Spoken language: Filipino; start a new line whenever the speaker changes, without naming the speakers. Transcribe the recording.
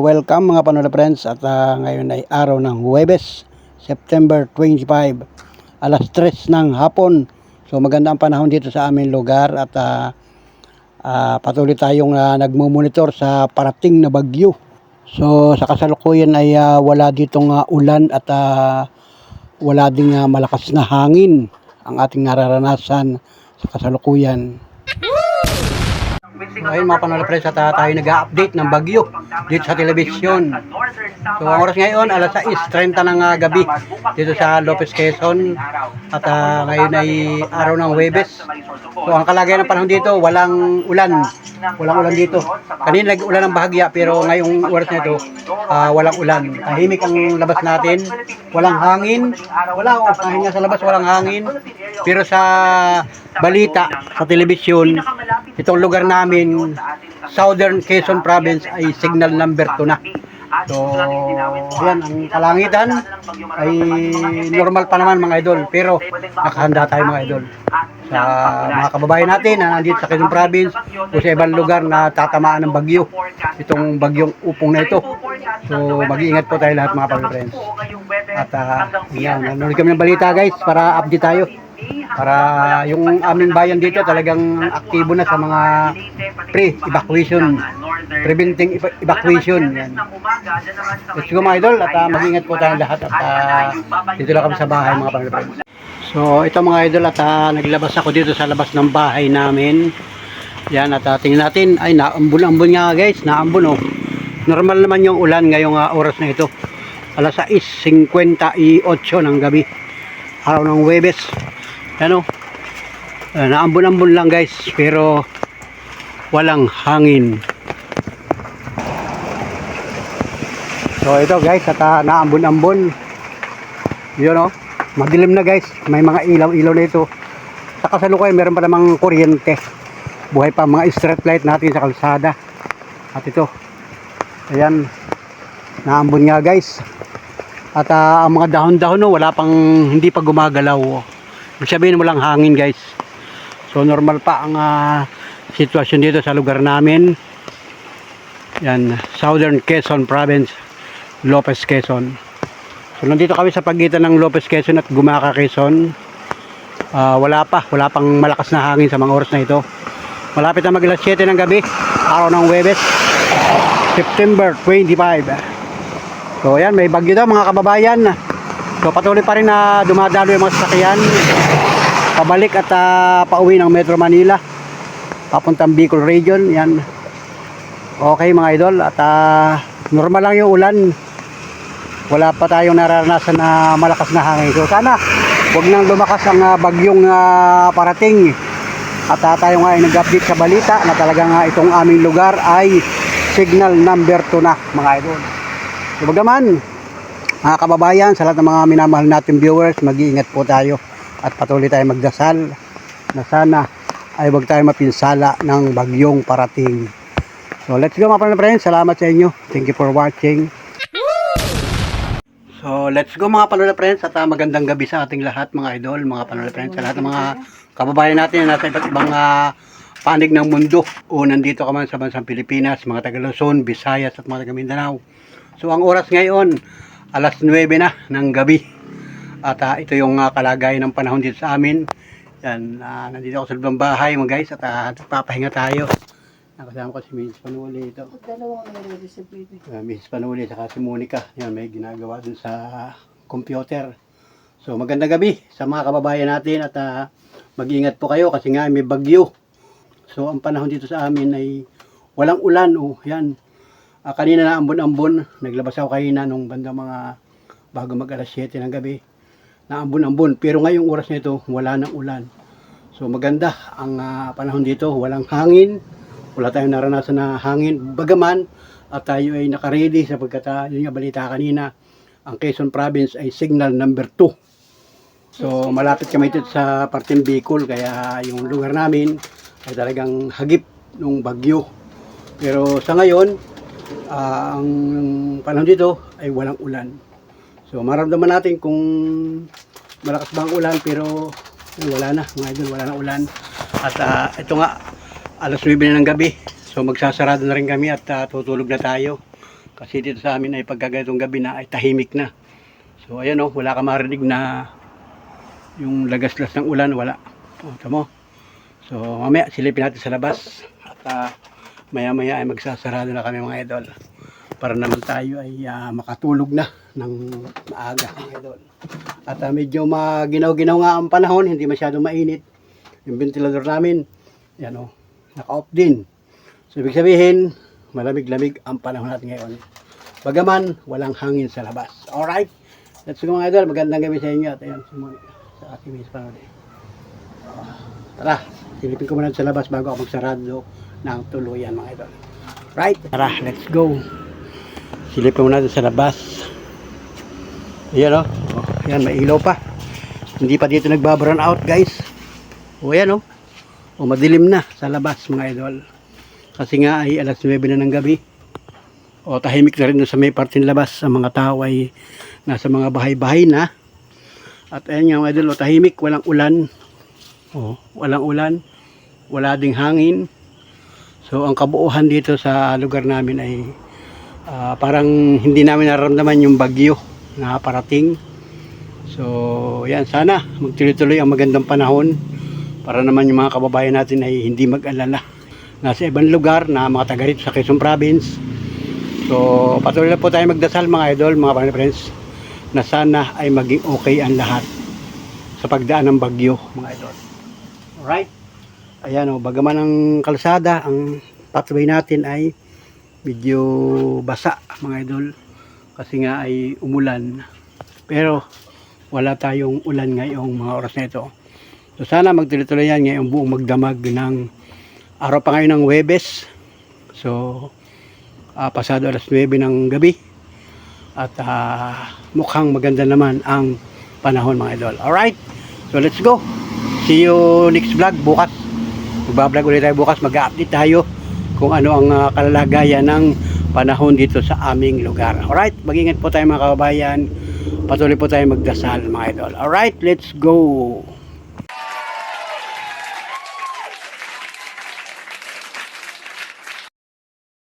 welcome mga Panola Friends at ah, ngayon ay araw ng Huwebes, September 25, alas 3 ng hapon. So maganda ang panahon dito sa aming lugar at ah, ah, patuloy tayong ah, nagmumonitor sa parating na bagyo. So sa kasalukuyan ay ah, wala ditong ah, ulan at ah, wala ding ah, malakas na hangin ang ating nararanasan sa kasalukuyan. Ngayon mga panola friends at ah, tayo nag-update ng bagyo dito sa telebisyon. So ang oras ngayon alas 6.30 ng ah, gabi dito sa Lopez Quezon at ah, ngayon ay araw ng Huwebes. So ang kalagayan ng panahon dito walang ulan. Walang ulan dito. Kanina nag-ulan ng bahagya pero ngayong oras na ito ah, walang ulan. Tahimik ang labas natin. Walang hangin. Wala oh, kahit nga sa labas walang hangin. Pero sa balita sa telebisyon itong lugar namin Southern Quezon Province ay signal number 2 na. So, yan, ang kalangitan ay normal pa naman mga idol. Pero, nakahanda tayo mga idol. Sa mga kababayan natin na nandito sa Quezon Province o sa ibang lugar na tatamaan ng bagyo. Itong bagyong upong na ito. So, mag-iingat po tayo lahat mga pag-friends. At, uh, yan, nanonood kami ng balita guys para update tayo. Para yung aming bayan dito talagang aktibo na sa mga pre-evacuation, preventing ev- evacuation. Yan. Let's go mga idol at uh, mag-ingat po tayong lahat at uh, dito lang kami sa bahay mga pag So ito mga idol at uh, naglabas ako dito sa labas ng bahay namin. Yan at uh, tingnan natin ay naambon-ambon nga guys, naambon oh. Normal naman yung ulan ngayong uh, oras na ito. Alas 6.58 ng gabi. Araw ng Webes. Ano? Uh, naambon-ambon lang guys pero walang hangin. So ito guys at uh, naambon-ambon. Yun oh. Madilim na guys. May mga ilaw-ilaw na ito. Sa kasalukuyan meron pa namang kuryente. Buhay pa mga street light natin sa kalsada. At ito. Ayan. Naambon nga guys. At ah, ang mga dahon-dahon no, wala pang hindi pa gumagalaw. oh. Sabihin walang hangin guys. So normal pa ang ah, sitwasyon dito sa lugar namin. Yan, Southern Quezon Province, Lopez Quezon. So nandito kami sa pagitan ng Lopez Quezon at Gumaca Quezon. Ah, wala pa, wala pang malakas na hangin sa mga oras na ito. Malapit na mag alas 7 ng gabi, araw ng Webes, September 25. So ayan, may bagyo daw mga kababayan. So patuloy pa rin na dumadalo yung mga sasakyan. Pabalik at ah, pauwi ng Metro Manila. Papuntang Bicol Region. Yan. Okay mga idol. At ah, normal lang yung ulan. Wala pa tayong nararanasan na malakas na hangin. So sana huwag nang lumakas ang ah, bagyong ah, parating. At ah, tayo nga ay nag-update sa balita na talagang ah, itong aming lugar ay signal number 2 na mga idol. So bagaman, mga kababayan, sa lahat ng mga minamahal natin viewers, mag-iingat po tayo at patuloy tayo magdasal na sana ay huwag tayo mapinsala ng bagyong parating. So let's go mga friends, salamat sa inyo. Thank you for watching. So let's go mga panola friends at ah, magandang gabi sa ating lahat mga idol, mga panola friends, sa lahat ng mga kababayan natin na nasa iba't ibang ah, panig ng mundo o nandito ka man sa bansang Pilipinas, mga taga Luzon, Visayas at mga taga Mindanao. So ang oras ngayon, alas 9 na ng gabi. At ah, ito yung ah, kalagayan ng panahon dito sa amin. Yan, ah, nandito ako sa loob ng bahay mga guys at ah, nagpapahinga tayo. Nakasama ko si Mrs. Panuli ito.
Dalawang nalilito sa baby.
Uh, Mrs. Panuli at si Monica. Yan, may ginagawa dun sa computer. So magandang gabi sa mga kababayan natin at ah, mag-ingat po kayo kasi nga may bagyo. So ang panahon dito sa amin ay walang ulan. Oh, yan. Ah, kanina na ambon-ambon. Naglabas ako kanina nung banda mga bago mag alas 7 ng gabi. Na ambon-ambon. Pero ngayong oras na ito, wala nang ulan. So maganda ang ah, panahon dito. Walang hangin. Wala tayong naranasan na hangin. Bagaman, at tayo ay nakaredy sapagkat uh, yun nga balita kanina, ang Quezon Province ay signal number 2. So malapit kami dito sa parteng Bicol kaya yung lugar namin ay talagang hagip ng bagyo. Pero sa ngayon, ah, ang panahon dito ay walang ulan. So maramdaman natin kung malakas ba ang ulan pero eh, wala na mga idol, wala na ulan. At ah, ito nga, alas 9 na ng gabi. So magsasarado na rin kami at ah, tutulog na tayo. Kasi dito sa amin ay pagkaganitong gabi na ay tahimik na. So ayan o, wala ka marinig na yung lagaslas ng ulan, wala. O, tamo. So mamaya silipin natin sa labas. At ah, maya maya ay magsasarado na kami mga idol. Para naman tayo ay ah, makatulog na ng maaga mga idol. At ah, medyo maginaw-ginaw nga ang panahon, hindi masyadong mainit. Yung ventilador namin, yan o, naka-off din. So ibig sabihin, malamig-lamig ang panahon natin ngayon. Bagaman, walang hangin sa labas. Alright? Let's go mga idol. Magandang gabi sa inyo. At ayan, si Monica sa aking miss panood. Tara, silipin ko muna sa labas bago ako magsarado ng tuluyan mga idol. Right? Tara, let's go. Silipin muna sa labas. Ayan o. Oh. Ayan, may ilaw pa. Hindi pa dito nagbabaran out guys. O ayan o. O madilim na sa labas mga idol. Kasi nga ay alas 9 na ng gabi. O tahimik na rin sa may parte ng labas. Ang mga tao ay nasa mga bahay-bahay na. At ayan nga mga idol, o, tahimik, walang ulan. O, walang ulan. Wala ding hangin. So ang kabuuhan dito sa lugar namin ay ah, parang hindi namin nararamdaman yung bagyo na parating. So yan, sana magtuloy-tuloy ang magandang panahon para naman yung mga kababayan natin ay hindi mag-alala. Nasa ibang lugar na mga taga sa Quezon Province. So patuloy na po tayo magdasal mga idol, mga friends na sana ay maging okay ang lahat sa pagdaan ng bagyo mga idol. Alright? Ayan o, bagaman ang kalsada, ang pathway natin ay medyo basa mga idol. Kasi nga ay umulan. Pero wala tayong ulan ngayong mga oras na ito. So sana magtuloy-tuloy yan ngayong buong magdamag ng araw pa ngayon ng Webes. So ah, pasado alas 9 ng gabi. At ah, mukhang maganda naman ang panahon mga idol. Alright? So let's go. See you next vlog bukas magbablog ulit tayo bukas mag-update tayo kung ano ang ah, kalalagayan ng panahon dito sa aming lugar. Alright, mag-ingat po tayo mga kababayan. Patuloy po tayo magdasal mga idol. Alright, let's go!